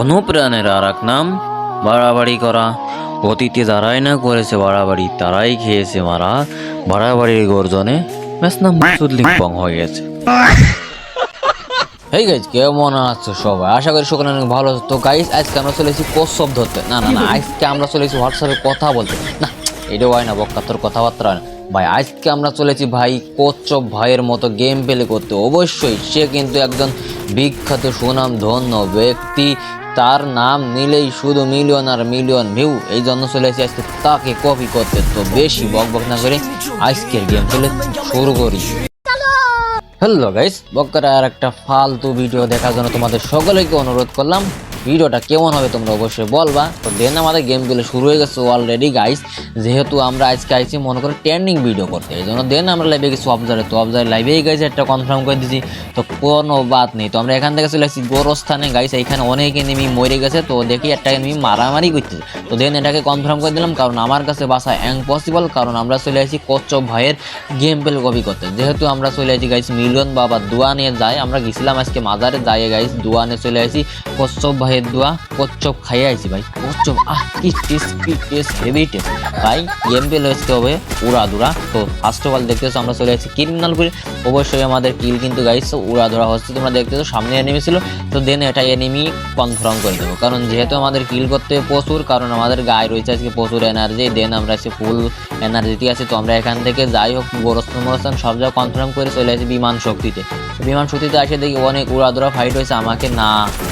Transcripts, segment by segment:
অনুপ্রাণের আর এক নাম বাড়াবাড়ি করা। অতীতে যারাই না করেছে বাড়াবাড়ি তারাই খেয়েছে মারা। বাড়াবাড়ির গর্জনে নাম সুদলিপং হয়ে গেছে। হেই গাইজ কেমন আছো সবাই? আশা করি সকলে অনেক ভালো আছো। তো গাইজ আজকে আমরা চলেছি কচ্ছপ ধরতে। না না না আজকে আমরা চলেছি হোয়াটসঅ্যাপে কথা বলতে। না এটাও হয় না বক্কা তোর কথাবার্তা হয় না। ভাই আজকে আমরা চলেছি ভাই কচ্ছপ ভাইয়ের মতো গেম প্লে করতে। অবশ্যই সে কিন্তু একজন বিখ্যাত সুনাম ধন্য ব্যক্তি। তার নাম নিলেই শুধু মিলিয়ন আর মিলিয়ন ভিউ এই জন্য চলে এসে আজকে তাকে কপি করতে। তো বেশি বক বক না করে আজকের গেম খেলে শুরু করি। হ্যালো গাইস বক্কার আর একটা ফালতু ভিডিও দেখার জন্য তোমাদের সকলেকে অনুরোধ করলাম। ভিডিওটা কেমন হবে তোমরা অবশ্যই বলবা। তো দেন আমাদের গেমগুলো শুরু হয়ে গেছে অলরেডি গাইস যেহেতু আমরা আজকে আইছি, মনে করে ট্রেন্ডিং ভিডিও করতে। এই জন্য দেন আমরা লাইভে গেছি অবজারে তো অবজারে লাইভেই গেছে একটা কনফার্ম করে দিছি। তো কোনো বাদ নেই। তো আমরা এখান থেকে চলে আসছি গোরস্থানে গাইস এইখানে অনেক এনিমি মরে গেছে। তো দেখি একটা এনিমি মারামারি করছে। তো দেন এটাকে কনফার্ম করে দিলাম, কারণ আমার কাছে বাসা ইম্পসিবল কারণ আমরা চলে আসি কচ্ছপ ভাইয়ের গেম প্লে কপি করতে। যেহেতু আমরা চলে আসি গাইস মিলিয়ন বাবা দোয়া নিয়ে যাই আমরা গেছিলাম আজকে মাজারে যাই গাইস দোয়া নিয়ে চলে আসি কচ্ছপ ভাইয়ের দোয়া কচ্ছপ খাইয়ে আইছি ভাই। আহ হবে উড়া দুরা তো ফার্স্ট অফ অল আমরা চলে ক্রিমিনালপুরে অবশ্যই আমাদের কিল কিন্তু গাইস উড়া ধরা হচ্ছে, তোমরা সামনে এনিমি ছিল। তো দেন এটা এনিমি কনফার্ম করে দেবো। কারণ যেহেতু আমাদের কিল করতে প্রচুর, কারণ আমাদের গায়ে রয়েছে আজকে প্রচুর এনার্জি দেন আমরা ফুল এনার্জিতে আছি। তো আমরা এখান থেকে যাই হোক সব জায়গা কনফার্ম করে চলে আসি বিমান শক্তিতে। বিমান শক্তিতে আসে দেখি অনেক উড়াদুরা ফাইট হয়েছে, আমাকে না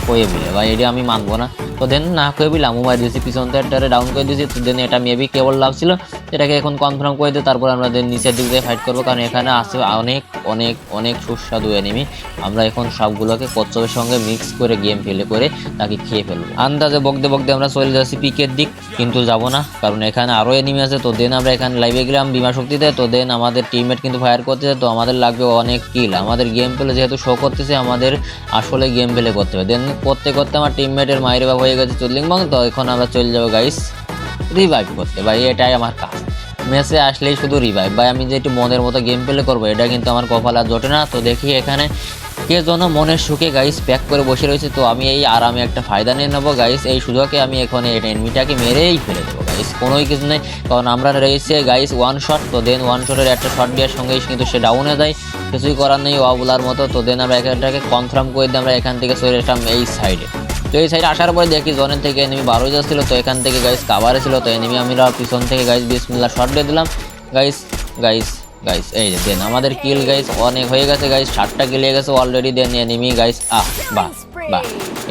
হয়ে বলে। ভাই, এটা আমি মানবো না। তো দেন না কয়ে বিলাম মোবাইল দিয়েছি পিছন থেকে ডাউন করে দিয়েছি, তো দেন এটা মেবি কেবল লাভ ছিল, এটাকে এখন কনফার্ম করে দিয়ে তারপর আমরা দেন নিচের দিক দিয়ে ফাইট করব, কারণ এখানে আছে অনেক অনেক অনেক সুস্বাদু এনিমি আমরা এখন সবগুলোকে কচ্ছপের সঙ্গে মিক্স করে গেম ফেলে করে তাকে খেয়ে ফেলব। আন্দাজে বকতে বকতে আমরা চলে যাচ্ছি পিকের দিক, কিন্তু যাব না, কারণ এখানে আরও এনিমি আছে, তো দেন আমরা এখানে লাইভে গেলাম বিমা শক্তিতে, তো দেন আমাদের টিমমেট কিন্তু ফায়ার করতেছে, তো আমাদের লাগবে অনেক কিল আমাদের গেম প্লে যেহেতু শো করতেছে, আমাদের আসলে গেম প্লে করতে হবে। দেন করতে করতে আমার টিমমেটের মায়ের বাবা হয়ে গেছে চল্লিংবং তো এখন আমরা চলে যাব গাইস রিভাইভ করতে। ভাই, এটাই আমার কাজ। মেসে আসলেই শুধু রিভাইভ ভাই, আমি যে একটু মনের মতো গেম প্লে করব, এটা কিন্তু আমার কপাল আর জোটে না। তো দেখি এখানে কে যেন মনের সুখে গাইস প্যাক করে বসে রয়েছে। তো আমি এই আরামে একটা ফায়দা নিয়ে নেব গাইস এই সুযোগে আমি এখন এনমিটাকে মেরেই ফেলে দেবো গাইস কোনোই কিছু নেই। কারণ আমরা রয়েছে গাইস ওয়ান শট তো দেন ওয়ান শটের একটা শট দেওয়ার সঙ্গেই কিন্তু সে ডাউনে যায়। কিছুই করার নেই ওয়াবুলার মতো। তো দেন আমরা এখানটাকে কনফার্ম করে দিয়ে আমরা এখান থেকে চলে এসলাম এই সাইডে তো এই সাইডে আসার পরে দেখি জনের থেকে এনিমি বারো যাচ্ছিল। তো এখান থেকে গাইস কাভারে ছিল তো এনিমি আমরা পিছন থেকে গাইস বিসমিল্লা শর্ট দিয়ে দিলাম। গাইস গাইস গাইস এই যে দেন, আমাদের কিল গাইস অনেক হয়ে গেছে গাইস ষাটটা কিল হয়ে গেছে already then enemy guys ah, বাহ। বাহ।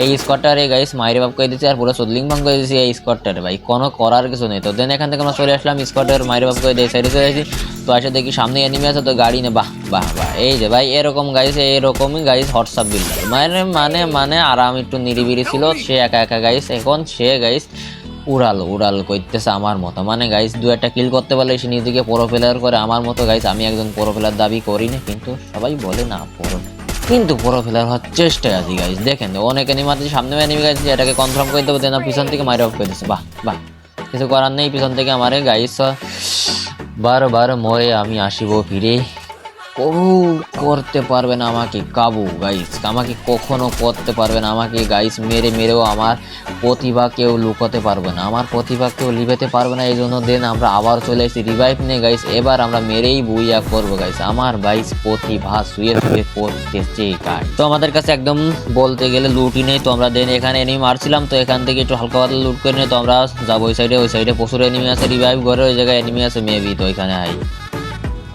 এই স্কটটারে গাইস মাইরে বাপ করে দিয়েছে আর পুরো সুদলিং ভাঙ করে দিয়েছি এই স্কটটারে। ভাই, কোনো করার কিছু নেই। তো দেন এখান থেকে আমরা চলে আসলাম স্কটের মাইরে বাপ করে দিয়ে সাইডে চলে আসি তো এসে দেখি সামনে এনিমি আছে, তো গাড়ি নে বাহ বাহ বাহ। এই যে ভাই, এরকম গাইস এরকমই গাইস হোয়াটসঅ্যাপ বিল্ডার মানে মানে মানে আরাম একটু নিরিবিরি ছিল। সে একা একা গাইস এখন সে গাইস উড়াল উড়াল করতেছে আমার মতো। মানে গাইস দু একটা কিল করতে পারলে সে নিজেকে প্রোফেলার করে। আমার মতো গাইস আমি একজন প্রোফেলার দাবি করি না কিন্তু সবাই বলে না প্রো কিন্তু প্রোফেলার হওয়ার চেষ্টায় আছি গাইজ দেখেন, অনেক এনিমাতে সামনে এনিমি গাইছে এটাকে কনফার্ম করে দেবো, দেন পিছন থেকে মাইর অফ করে দিচ্ছে বাহ বাহ। কিছু করার নেই, পিছন থেকে আমারে গাইস বারো মরে আমি আসিব, ফিরে। কবু করতে পারবে না আমাকে কাবু গাইস আমাকে কখনো করতে পারবে না আমাকে গাইস মেরে মেরেও আমার প্রতিভা কেউ লুকোতে পারবে না। আমার প্রতিভা কেউ লিবেতে পারবে না এই জন্য দেন আমরা আবার চলে এসেছি। রিভাইভ নিয়ে গাইস এবার আমরা মেরেই বুইয়া করব গাইস আমার গাইস প্রতিভা শুয়ে শুয়ে করতেছে গাইস তো আমাদের কাছে একদম বলতে গেলে লুটই নেই। তো আমরা দেন এখানে এনিমি মারছিলাম। তো এখান থেকে একটু হালকা পাতলা লুট করে নিয়ে, তো আমরা যাব ওই সাইডে ওই সাইডে প্রচুর এনিমি আছে রিভাইভ করে ওই জায়গায় এনিমি আছে মেবি তো ওইখানে আই।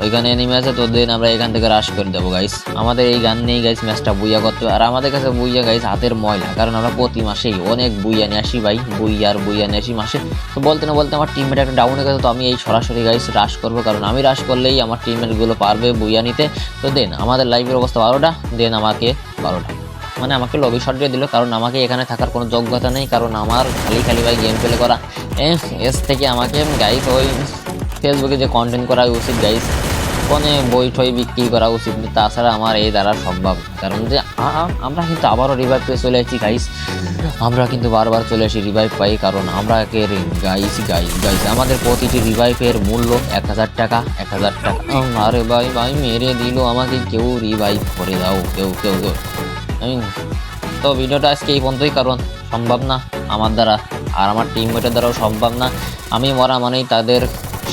ওইখানে এনিমি আছে, তো দেন আমরা এখান থেকে রাশ করে দেবো গাইস আমাদের এই গান নিয়েই গাইস ম্যাচটা বুইয়া করতে আর আমাদের কাছে বুইয়া গাইস হাতের ময়লা, কারণ আমরা প্রতি মাসেই অনেক বুইয়া নিয়ে আসি, ভাই। বুইয়া আর বুইয়া নিয়ে আসি মাসে। তো বলতে না বলতে আমার টিমমেট একটা ডাউন হয়ে গেছে, তো আমি এই সরাসরি গাইস রাশ করব, কারণ আমি রাশ করলেই আমার টিমমেটগুলো পারবে বুইয়া নিতে। তো দেন, আমাদের লাইভের অবস্থা বারোটা দেন আমাকে বারোটা মানে আমাকে লবি শট দিয়ে দিল, কারণ আমাকে এখানে থাকার কোনো যোগ্যতা নেই, কারণ আমার খালি খালি, ভাই গেম প্লে করা। এস থেকে আমাকে গাইস ওই ফেসবুকে যে কন্টেন্ট করা উচিত গাইস ফোনে বই টই বিক্রি করা উচিত, তাছাড়া আমার এই দ্বারা সম্ভব। কারণ যে আমরা কিন্তু আবারও রিভাইভ পেয়ে চলে আসছি গাইস আমরা কিন্তু বারবার চলে আসি রিভাইভ পাই, কারণ আমরা গাইস গাইস গাইস আমাদের প্রতিটি রিভাইভের মূল্য এক হাজার টাকা, এক হাজার টাকা। আরে ভাই ভাই, মেরে দিল আমাকে, কেউ রিভাইভ করে দাও, কেউ কেউ কেউ। তো ভিডিওটা আজকে এই পর্যন্তই, কারণ সম্ভব না আমার দ্বারা, আর আমার টিমমেটের দ্বারাও সম্ভব না। আমি মরা মানেই তাদের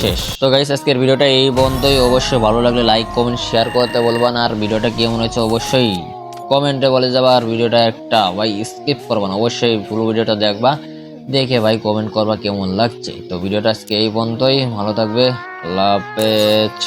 শেষ। তো গাইস আজকের ভিডিওটা এই বন্ধই অবশ্যই ভালো লাগলে লাইক কমেন্ট শেয়ার করতে বলবেন। আর ভিডিওটা কেমন হয়েছে অবশ্যই কমেন্টে বলে যাবা। আর ভিডিওটা একটা ভাই স্কিপ করবা না। অবশ্যই পুরো ভিডিওটা দেখবা। দেখে ভাই কমেন্ট করবা কেমন লাগছে। তো ভিডিওটা আজকে এই বন্ধই ভালো থাকবে। আল্লাহ হাফেজ।